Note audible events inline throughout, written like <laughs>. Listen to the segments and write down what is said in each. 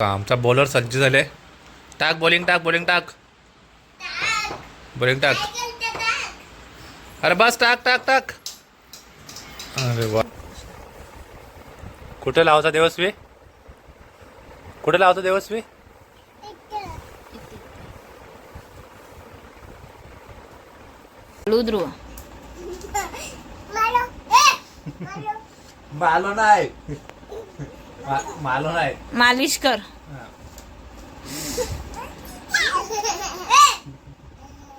आमचा बॉलर सज्ज झाले टाक बॉलिंग टाक बॉलिंग टाक. बॉलिंग टाक. अरे बस टाक टाक टाक. अरे वा. कुठे लावता देवस्वी? कुठे लावता देवस्वी? ध्रुव <laughs> <laughs> मालो नाही. मालिश कर.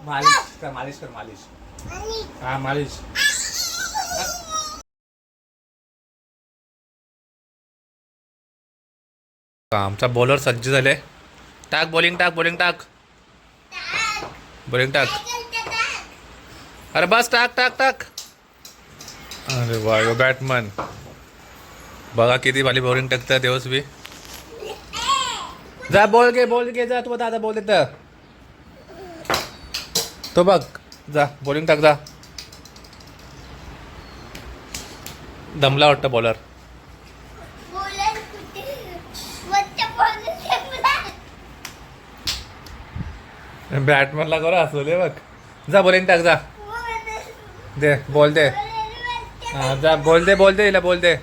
मालिश कर मालिश कर मालिश. हा मालिश. आमचा बॉलर सज्ज झाले टाक बॉलिंग टाक बॉलिंग टाक. बॉलिंग टाक. अरे बस टाक टाक टाक. अरे वा बॅटमन बघा किती भाली बॉलिंग देवस बी. जा बोल घे बोल घे जा तू दादा बोल तर तो बघ जा बॉलिंग टाक जा. दमला वाटतं बॉलर बॅटमॅनला करा असले बघ. जा बॉलिंग टाक जा. दे बोल दे. हा जा बोल दे बोल दे हिला बोल दे.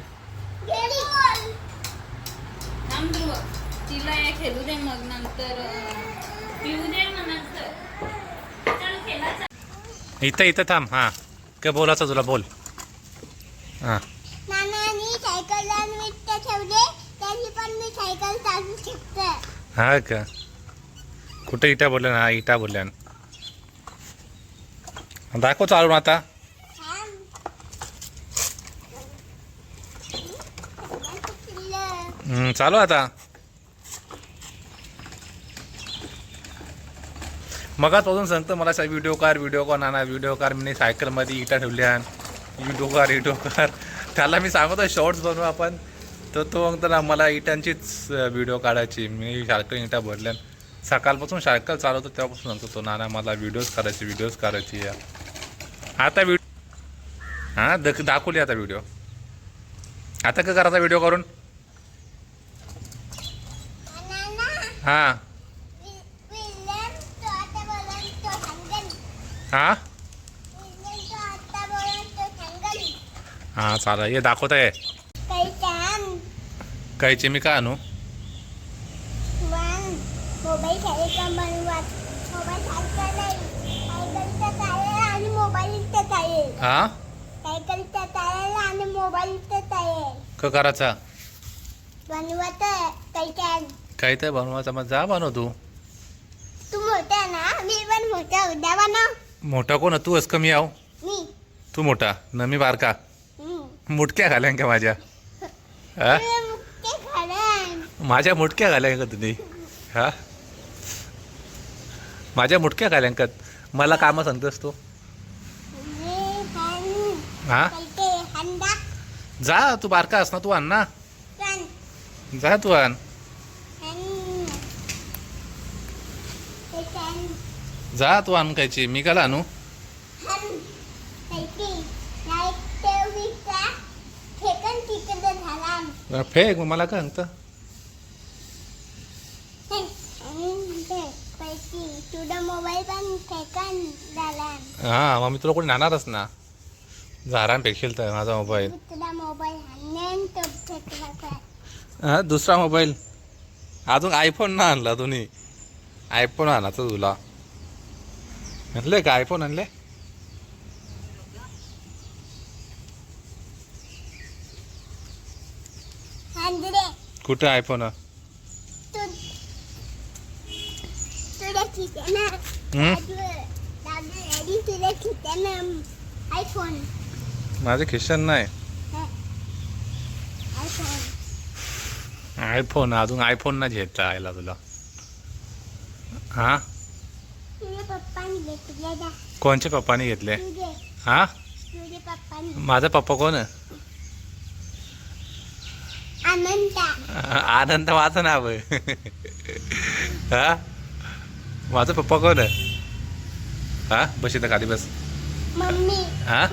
इथं इथं थांब. हां. काय बोलायचं तुला? बोल. हां. हा का? कुठे इटा बोलल्या ना हा इटा बोलल्या दाखव चालून आता. चालू आता. मगाच पासून सांगतो मला सा व्हिडिओ कार व्हिडिओ कार नाना व्हिडिओ कार मी सायकलमध्ये इटा ठेवल्या. व्हिडिओ कार व्हिडिओ कार त्याला मी सांगतो शॉर्ट्स बनवू आपण. तर तो म्हणतो ना मला इटांचीच व्हिडिओ काढायची. मी सायकल इटा भरल्या. सकाळपासून सायकल चालवतो तेव्हापासून सांगतो तो नाना मला व्हिडिओज करायची व्हिडिओज करायची या आता व्हिडिओ हां दक दाखवली आता व्हिडिओ आता काय करायचा व्हिडिओ करून हां. हां? हां चालेल. ये दाखवत आहे काहीची मी का आणू? मोबाईल आणि आणि का करायचा? बनवत कैट्यान तर बनवायचा मग जा बनव तू. तू मोठा ना मी पण मोठा उद्या बनव. मोठा कोण आहे? तू असं कमी आव मी. तू मोठा. न मी बारका. मुटक्या घाल्या का माझ्या? हा. माझ्या मुटक्या घाल्या का तुम्ही? हा? माझ्या मुटक्या घाल्या का? मला कामं सांगतोस तू. हा? जा तू बारका अस ना तू आण ना. जा तू आण. जा तू आण कायची मी काला आणू. फेक मला काय सांगतं? हे, मग मी तुला कोणी आणणारच ना. झारान फेकशील तर माझा मोबाईल. हा दुसरा मोबाईल. अजून आयफोन ना आणला तुम्ही आयफोन आणायचं तुला. आणले का आयफोन आणले कुठं आयफोन माझे खिशन नाही. आयफोन अजून आयफोन ना घेतला आयला तुला. हा तुझ्या पप्पानी घेतले जा कोणच्या पप्पाने घेतले? हा? माझा पप्पा कोण आहे? आनंदा माझं नाव आहे. हा? माझा पप्पा कोण आहे? हा? बस इथं खाली बस. मम्मी. हा?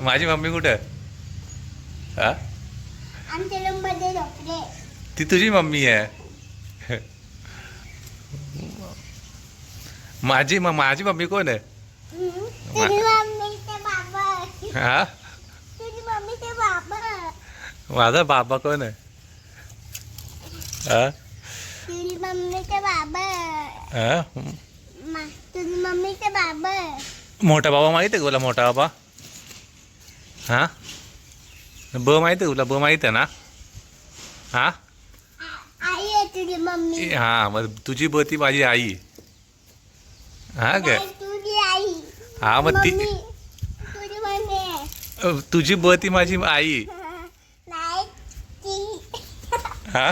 माझी मम्मी कुठं? हा? ती तुझी मम्मी आहे. माझी म माझी मम्मी कोण आहे? हा? माझा बाबा कोण आहे? हा? तुझी मम्मीचे बाबा हा? मा- तुझी मम्मीचे बाबा मोठा बाबा माहिती आहे तुला? मोठा बाबा? हा? ब माहिती आहे तुला? ब माहिती आहे ना? हा? आई आहे तुझी मम्मी. हा मग तुझी ब ती माझी आई. हा काय आई. हा मग ती तुझी ब ती माझी आई. हा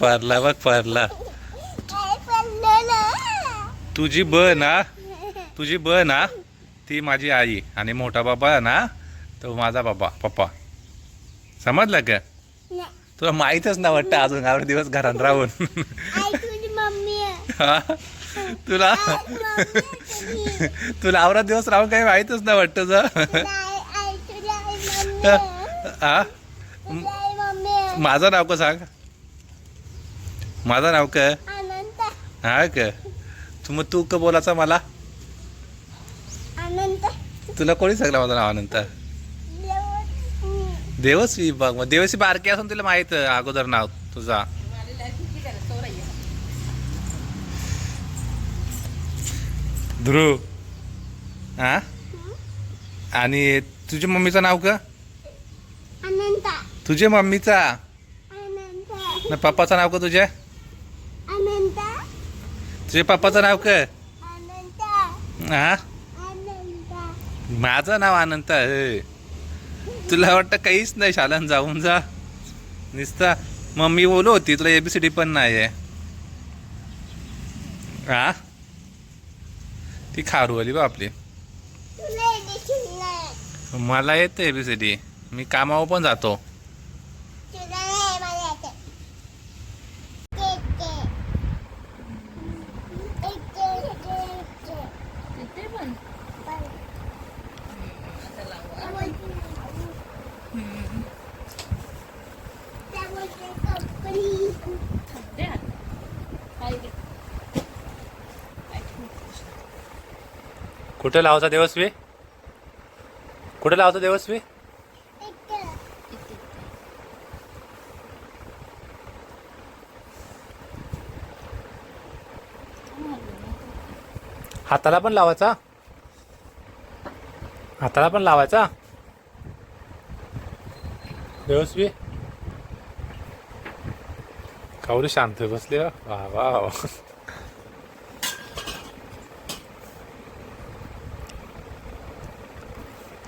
परला बघ परला. तुझी ब ना? तुझी ब ना? ती माझी आई आणि मोठा बाबा ना? तो माझा बाबा पप्पा. समजलं का? तुला माहीतच ना वाटतं अजून एवढे दिवस घरात राहून. हा? तुला. तुला आवरा दिवस राहून काही माहीतच ना वाटतं जा हा? माझं नाव का सांग? माझं नाव का? हा का? तू मग तू का बोलायचा मला? तुला कोणी सांगलं माझं नाव अनंत? देव- देवस्वी बघ मग देवस्वी बारकी असून तुला माहीत आहे अगोदर नाव तुझा. ध्रुव. हा? आणि तुझ्या मम्मीचं नाव का? तुझ्या मम्मीचा? ना पप्पाचं नाव का तुझ्या? तुझ्या पप्पाचं नाव का? हा? माझं नाव अनंत आहे तुला वाटतं काहीच नाही शाळेत जाऊन जा. नुसता मम्मी बोलू होती तुला एबीसीडी पण नाही आहे हा? ती खारू आली बा आपली. मला येतं एबीसीडी मी कामावर पण जातो तुला नाही मला येते के- के. एक के- के- के. तिथे पण पण आता लावू. त्या बोलते हम्म. त्या बोलते कंपनी दे हात. काय दे. काय ठेवू? कुठे लावता देवस्वी कुठे लावता देवस्वी हाताला पण लावायचा? हाताला पण लावायचा? देवस्वी कावरी शांत बसले वा वा.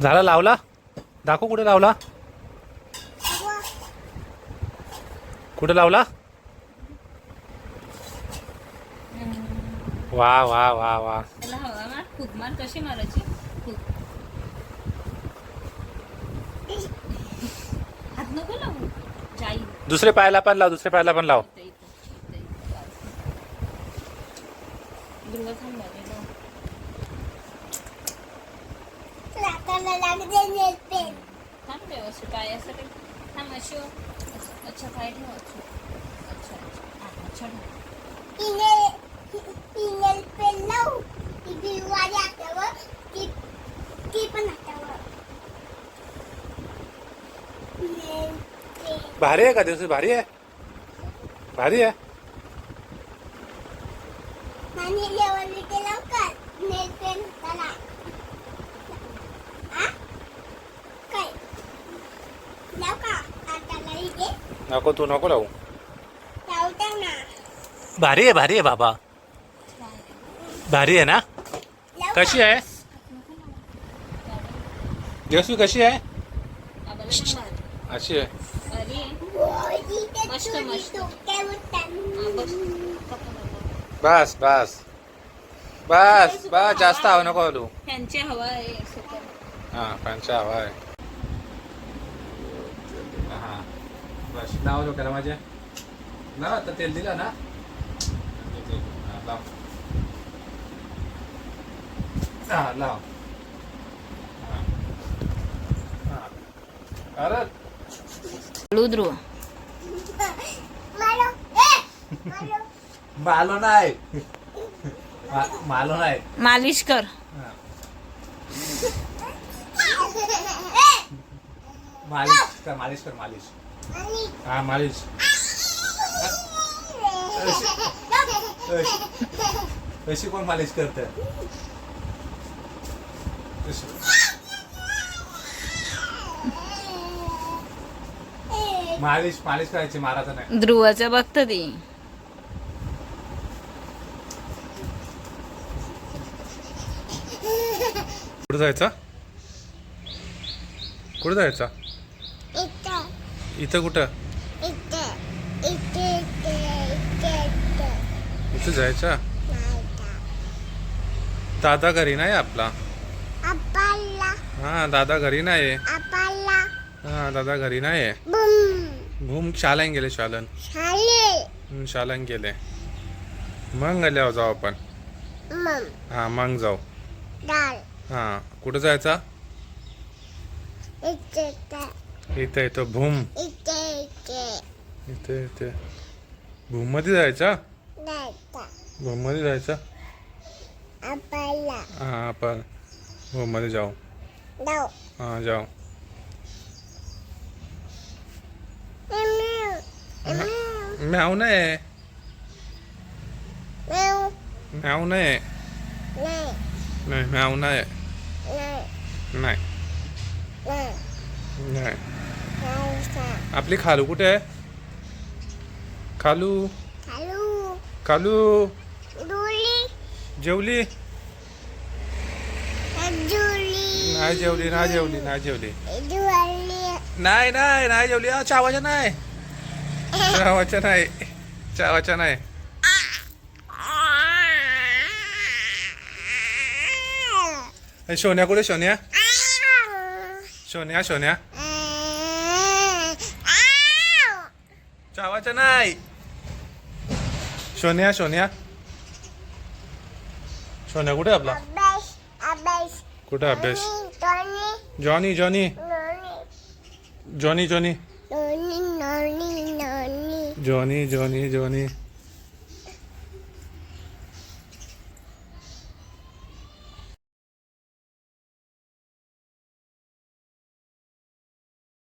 झाला लावला? दाखव कुठे लावला? कुठे लावला? वा वा वा वा. त्याला हवा मार फूक मार कशी मारायची? फूक. हात नको लावू. जाई. दुसरे पायाला पण लाव दुसऱ्या पायाला पण लाव. ध्रुव थांब थांब व्यवस्थित पाय असं काही? थांब अशी हो. अच्छा अच्छा. पाय ठेव. अच्छा अच्छा अच्छा भारी आहे का दिवस? भारी आहे? भारी आहे आणि लेवल ते लवकर नेल पेन हाताला आ? काय लाव का हाताला इथे नको तू नको लावू. भारी आहे भारी आहे बाबा. भारी आहे ना? कशी आहे? दिवसवी कशी आहे. अशी आहे. हा, बस. बस बस. बस बस जास्त हवं नको हलू त्यांची हवा आहे. हा हवा आहे हा बस लाव डोक्याला माझ्या. लाव आता तेल दिला ना. लाव. हा लाव. अरे ध्रुव मारो. ए मारो. मालो नाही. मा- मालो नाही. मालिश कर हा. मालिश कर मालिश कर मालिश. हा मालिश. कशी कोण मालिश करत? मालिश मालिश करायची मारायचं नाही ध्रुवाचं बघत ती. कुठं जायचा? कुठं जायचा? इथं कुठं? इथं जायचा? दादा घरी नाही आपला? हा दादा घरी नाही हा दादा घरी नाही भूम शाळेत गेले शालन. शाळेत गेले. मग गेल्यावर जाऊ आपण. हा मग जाऊ. हा कुठं जायचा? इथे इथे इथं इथं भूम इथे इथे इथे इथे भूममध्ये जायचा नाही का भूममध्ये जायचा आपला हा आपण भूममध्ये जाऊ डाव हा जाऊ मेव मेव म्याव नाही मेव म्याव नाही नाही नाही म्याव नाही नाही नाही नाही नाही नाही का आपली खालू कुठे आहे? खालू. खालू. जेवली? जुली नाही जेवली नाही जेवली नाही जेवली. नाही नाही नाही जेवली. चावाच्या नाही. <laughs> चावाच्या नाही. चावाच्या नाही. <laughs> सोन्या कुठे सोन्या? सोन्या सोन्या. चावाच्या नाही सोन्या सोन्या सोन्या कुठे आपला अभ्यास अभ्यास कुठे अभ्यास टोनी जॉनी जॉनी नोनी जॉनी जॉनी नोनी नोनी नोनी जॉनी जॉनी जॉनी